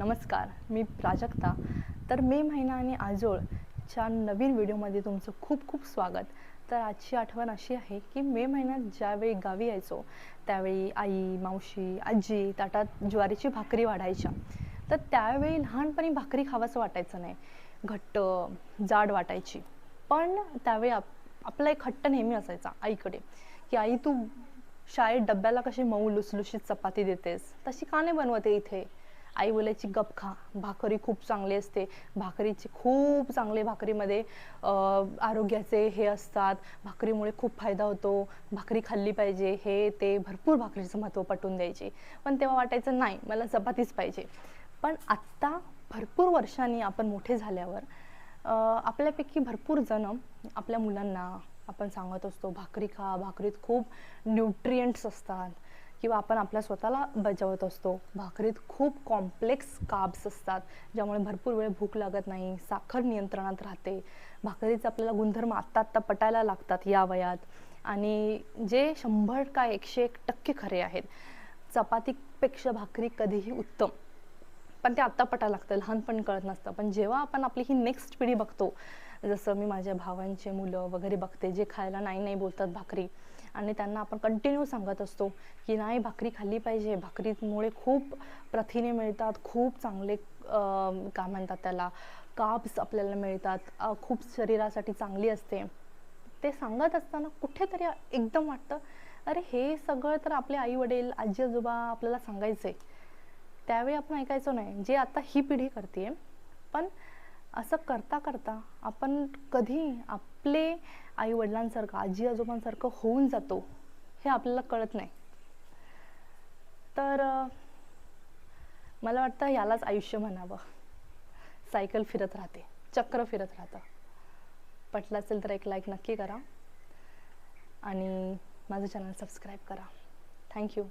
नमस्कार मी प्राजक्ता. तर मे महिना आणि आजोळच्या नवीन व्हिडिओमध्ये तुमचं खूप खूप स्वागत. तर आजची आठवण अशी आहे की मे महिन्यात ज्यावेळी गावी यायचो त्यावेळी आई मावशी आजी ताटात ज्वारीची भाकरी वाढायच्या. तर त्यावेळी लहानपणी भाकरी खावासं वाटायचं नाही. घट्ट जाड वाटायची. पण त्यावेळी आप आपला एक हट्ट नेहमी असायचा आईकडे की आई तू शाळेत डब्याला कशी मऊ लुसलुशीत चपाती देतेस तशी का नाही बनवते इथे? आई बोलायची गप खा. भाकरी खूप चांगली असते. भाकरीचे खूप चांगले भाकरीमध्ये आरोग्याचे हे असतात. भाकरीमुळे खूप फायदा होतो. भाकरी खाल्ली पाहिजे. हे ते भरपूर भाकरीचं महत्त्व पटवून द्यायचे. पण तेव्हा वाटायचं नाही मला चपातीच पाहिजे. पण आत्ता भरपूर वर्षांनी आपण मोठे झाल्यावर आपल्यापैकी भरपूर जण आपल्या मुलांना आपण सांगत असतो भाकरी खा. भाकरीत खूप न्यूट्रियंट्स असतात. किंवा आपण आपल्या स्वतःला बजावत असतो. भाकरीत खूप कॉम्प्लेक्स काब्स असतात ज्यामुळे भरपूर वेळ भूक लागत नाही साखर नियंत्रणात राहते. भाकरीचे आपल्याला गुणधर्म आत्ता आत्ता पटायला लागतात या वयात. आणि जे शंभर का एकशे एक टक्के खरे आहेत चपातीपेक्षा भाकरी कधीही उत्तम. पण ते आत्ता पटायला लागतं लहानपण कळत नसतं. पण जेव्हा आपण आपली ही नेक्स्ट पिढी बघतो जसं मी माझ्या भावांचे मुलं वगैरे बघते जे खायला नाही नाही बोलतात भाकरी आणि त्यांना आपण कंटिन्यू सांगत असतो की नाही भाकरी खाल्ली पाहिजे. भाकरीमुळे खूप प्रथिने मिळतात खूप चांगले काय म्हणतात त्याला काब्स आपल्याला मिळतात खूप शरीरासाठी चांगली असते. ते सांगत असताना कुठेतरी एकदम वाटतं अरे हे सगळं तर आपले आई वडील आजी आजोबा आपल्याला सांगायचे. त्यावेळी आपण ऐकायचो नाही जे आता ही पिढी करते पण असं करता करता आपण कधी आपले आई वडिलांसारखं आजी आजोबांसारखं होऊन जातो हे आपल्याला कळत नाही. तर मला वाटतं यालाच आयुष्य म्हणावं. सायकल फिरत राहते चक्र फिरत राहतं. पटलं असेल तर एक लाईक नक्की करा. आणि माझं चॅनल सबस्क्राईब करा. थँक्यू